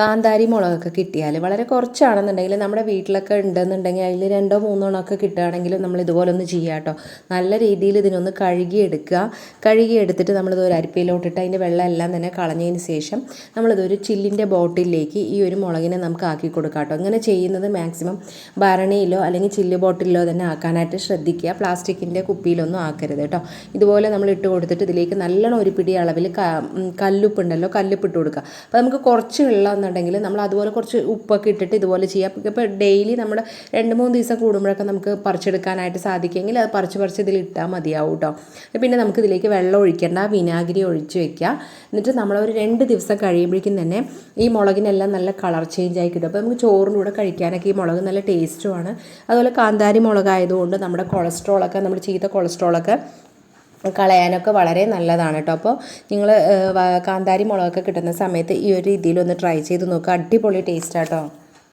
കാന്താരി മുളകൊക്കെ കിട്ടിയാൽ വളരെ കുറച്ചാണെന്നുണ്ടെങ്കിൽ നമ്മുടെ വീട്ടിലൊക്കെ ഉണ്ടെന്നുണ്ടെങ്കിൽ അതിൽ രണ്ടോ മൂന്നോ എണ്ണമൊക്കെ കിട്ടുകയാണെങ്കിൽ നമ്മൾ ഇതുപോലെ ഒന്ന് ചെയ്യുക കേട്ടോ. നല്ല രീതിയിൽ ഇതിനൊന്ന് കഴുകിയെടുക്കുക. കഴുകിയെടുത്തിട്ട് നമ്മളിത് ഒരു അരിപ്പയിലോട്ടിട്ട് അതിന്റെ വെള്ളം എല്ലാം തന്നെ കളഞ്ഞതിന് ശേഷം നമ്മളിതൊരു ചില്ലിന്റെ ബോട്ടിലേക്ക് ഈ ഒരു മുളകിനെ നമുക്ക് ആക്കി കൊടുക്കാം കേട്ടോ. ഇങ്ങനെ ചെയ്യുന്നത് മാക്സിമം ഭരണിയിലോ അല്ലെങ്കിൽ ചില്ല് ബോട്ടിലോ തന്നെ ആക്കാനായിട്ട് ശ്രദ്ധിക്കുക. പ്ലാസ്റ്റിക്കിന്റെ കുപ്പിയിലൊന്നും ആക്കരുത് കേട്ടോ. ഇതുപോലെ നമ്മൾ ഇട്ട് കൊടുത്തിട്ട് ഇതിലേക്ക് നല്ലോണം ഒരു പിടി അളവിൽ കല്ലുപ്പുണ്ടല്ലോ ഉണ്ടല്ലോ കല്ലുപ്പ് ഇട്ട് കൊടുക്കുക. അപ്പോൾ നമുക്ക് കുറച്ച് വെള്ളം എന്നുണ്ടെങ്കിൽ നമ്മൾ അതുപോലെ കുറച്ച് ഉപ്പൊക്കെ ഇട്ടിട്ട് ഇതുപോലെ ചെയ്യാം. ഇപ്പോൾ ഡെയിലി നമ്മൾ രണ്ട് മൂന്ന് ദിവസം കൂടുമ്പോഴൊക്കെ നമുക്ക് പറിച്ചെടുക്കാനായിട്ട് സാധിക്കുമെങ്കിൽ അത് പറിച്ച് പറിച്ച് ഇതിൽ ഇട്ടാൽ മതിയാവും കേട്ടോ പിന്നെ നമുക്ക് ഇതിലേക്ക് വെള്ളം ഒഴിക്കേണ്ട വിനാഗിരി ഒഴിച്ച് വെക്കുക. എന്നിട്ട് നമ്മൾ ഒരു രണ്ട് ദിവസം കഴിയുമ്പോഴേക്കും തന്നെ ഈ മുളകിനെല്ലാം നല്ല കളർ ചേഞ്ച് ആയി കിട്ടും. അപ്പോൾ നമുക്ക് ചോറിന്റെ കൂടെ കഴിക്കാനൊക്കെ ഈ മുളക് നല്ല ടേസ്റ്റുമാണ് അതുപോലെ കാന്താരി മുളകായതുകൊണ്ട് നമ്മുടെ കൊളസ്ട്രോളൊക്കെ നമ്മൾ ചീത്ത കൊളസ്ട്രോളൊക്കെ കളയാനൊക്കെ വളരെ നല്ലതാണ് കേട്ടോ. അപ്പോൾ നിങ്ങൾ കാന്താരി മുളകൊക്കെ കിട്ടുന്ന സമയത്ത് ഈ ഒരു രീതിയിൽ ഒന്ന് ട്രൈ ചെയ്ത് നോക്കുക അടിപൊളി ടേസ്റ്റാട്ടോ